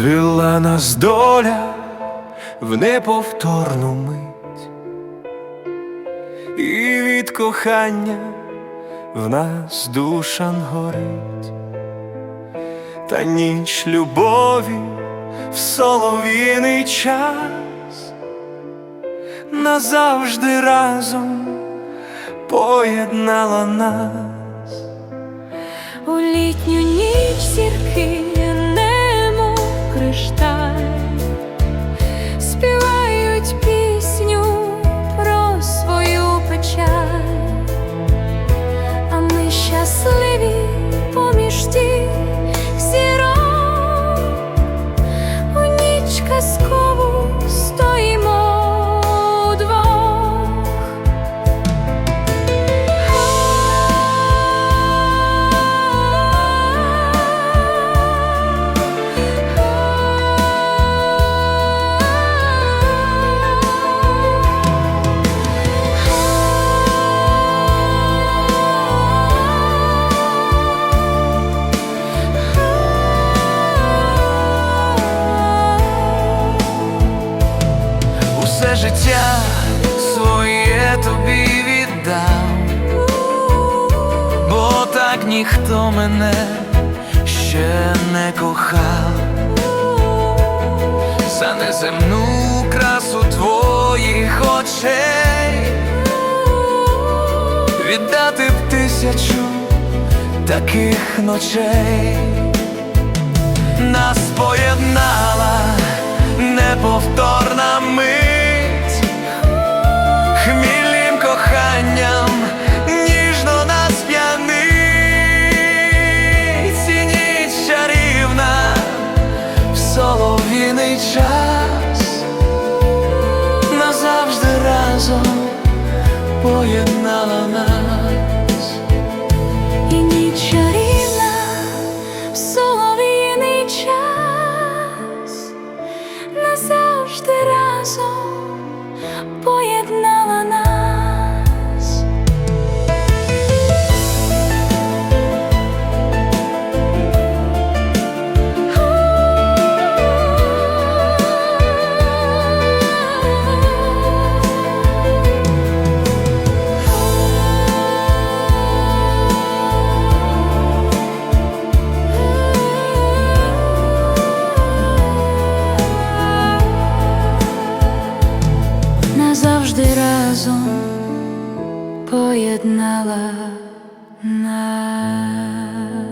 звела нас доля в неповторну мить, і від кохання в нас душа горить, та ніч любові в солов'їний час назавжди разом поєднала нас. У літню ніч зірки співають життя своє тобі віддав, бо так ніхто мене ще не кохав, за неземну красу твоїх очей, віддати б тисячу таких ночей, нас поєднала поєднала нас. І ніч чарівна в солов'їний час назавжди разом поєднала нас. Разом поєднала нас.